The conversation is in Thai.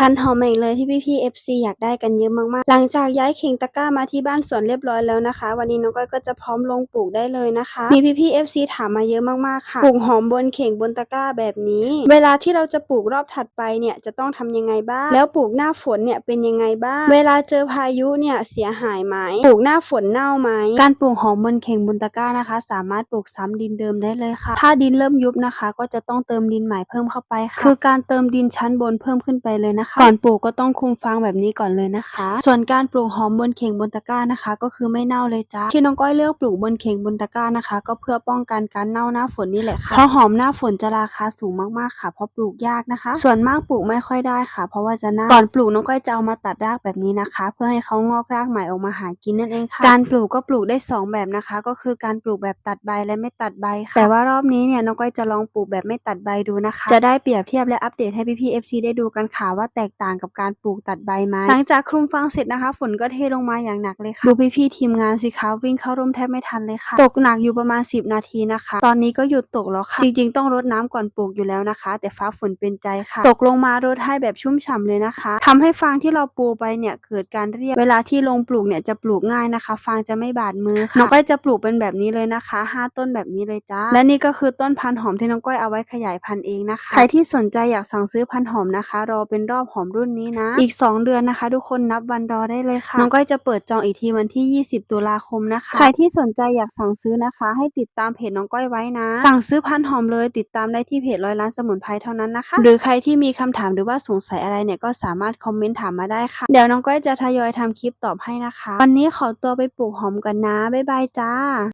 พันธุ์หอมใหม่เลยที่พี่พี่ FC อยากได้กันเยอะมากๆ หลังจากย้ายเข่งตะกร้ามาที่บ้านสวนเรียบร้อยแล้วนะคะ วันนี้น้องก้อยก็จะพร้อมลงปลูกได้เลยนะคะ มีพี่พี่ FC ถามมาเยอะมากๆค่ะปลูกหอมบนเข่งบนตะกร้าแบบนี้ เวลาที่เราจะปลูกรอบถัดไปเนี่ยจะต้องทำยังไงบ้าง แล้วปลูกหน้าฝนเนี่ยเป็นยังไงบ้าง เวลาเจอพายุเนี่ยเสียหายไหมปลูกหน้าฝนเน่าไหมการปลูกหอมบนเข่งบนตะกร้านะคะ สามารถปลูกซ้ำดินเดิมได้เลยค่ะ ถ้าดินเริ่มยุบนะคะ ก็จะต้องเติมดินใหม่เพิ่มเข้าไปค่ะคือการเติมดินชั้นบนเพิ่มขึ้นไปเลยนะคะก่อนปลูกก็ต้องคุมฟางแบบนี้ก่อนเลยนะคะ ส่วนการปลูกหอมบนเข่งบนตะกร้านะคะ ก็คือไม่เน่าเลยจ้าที่น้องก้อยเลือกปลูกบนเข่งบนตะกร้านะคะ ก็เพื่อป้องกันการเน่าหน้าฝนนี่แหละค่ะเพราะหอมหน้าฝนจะราคาสูงมากๆค่ะเพราะปลูกยากนะคะ ส่วนมากปลูกไม่ค่อยได้ค่ะ เพราะว่าจะเน่าก่อนปลูกน้องก้อยจะเอามาตัดรากแบบนี้นะคะ เพื่อให้เขางอกรากใหม่ออกมาหากินนั่นเองค่ะการปลูกก็ปลูกได้สองแบบนะคะ ก็คือการปลูกแบบตัดใบและไม่ตัดใบค่ะแต่ว่ารอบนี้เนี่ยน้องก้อยจะลองปลูกแบบไม่ตัดใบดูนะคะ จะได้เปรียบเทียบและอัปเดตให้พี่ๆ FC ได้ดูกันค่ะว่าแตกต่างกับการปลูกตัดใบไหมหลังจากคลุมฟางเสร็จนะคะ ฝนก็เทลงมาอย่างหนักเลยค่ะ ดูพี่ๆทีมงานสิคะวิ่งเข้าร่มแทบไม่ทันเลยค่ะ ตกหนักอยู่ประมาณ 10 นาทีนะคะ ตอนนี้ก็หยุดตกแล้วค่ะ จริงๆ ต้องรดน้ำก่อนปลูกอยู่แล้วนะคะ แต่ฟ้าฝนเป็นใจค่ะ ตกลงมารดให้แบบชุ่มฉ่ำเลยนะคะทำให้ฟางที่เราปูไปเนี่ยเกิดการเรียบ เวลาที่ลงปลูกเนี่ยจะปลูกง่ายนะคะ ฟางจะไม่บาดมือค่ะน้องก้อยจะปลูกเป็นแบบนี้เลยนะคะ 5 ต้นแบบนี้เลยจ้า และนี่ก็คือต้นพันธุ์หอมที่น้องก้อยเอาไว้ขยายพันธุ์เองนะคะ ใครที่สนใจอยากสั่งซื้อพันธุ์หอมนะคะ รอเป็นรอบหอมรุ่นนี้นะ อีก 2 เดือนนะคะ ทุกคนนับวันรอได้เลยค่ะ น้องก้อยจะเปิดจองอีกทีวันที่ 20 ตุลาคมนะคะ ใครที่สนใจอยากสั่งซื้อนะคะ ให้ติดตามเพจน้องก้อยไว้นะ สั่งซื้อพันธุ์หอมเลยติดตามได้ที่เพจร้อยล้านสมุนไพรเท่านั้นนะคะ หรือใครที่มีคำถามหรือว่าสงสัยอะไรเนี่ยก็สามารถคอมเมนต์ถามมาได้ค่ะ เดี๋ยวน้องก้อยจะทยอยทำคลิปตอบให้นะคะ วันนี้ขอตัวไปปลูกหอมกันนะ บ๊ายบายจ้า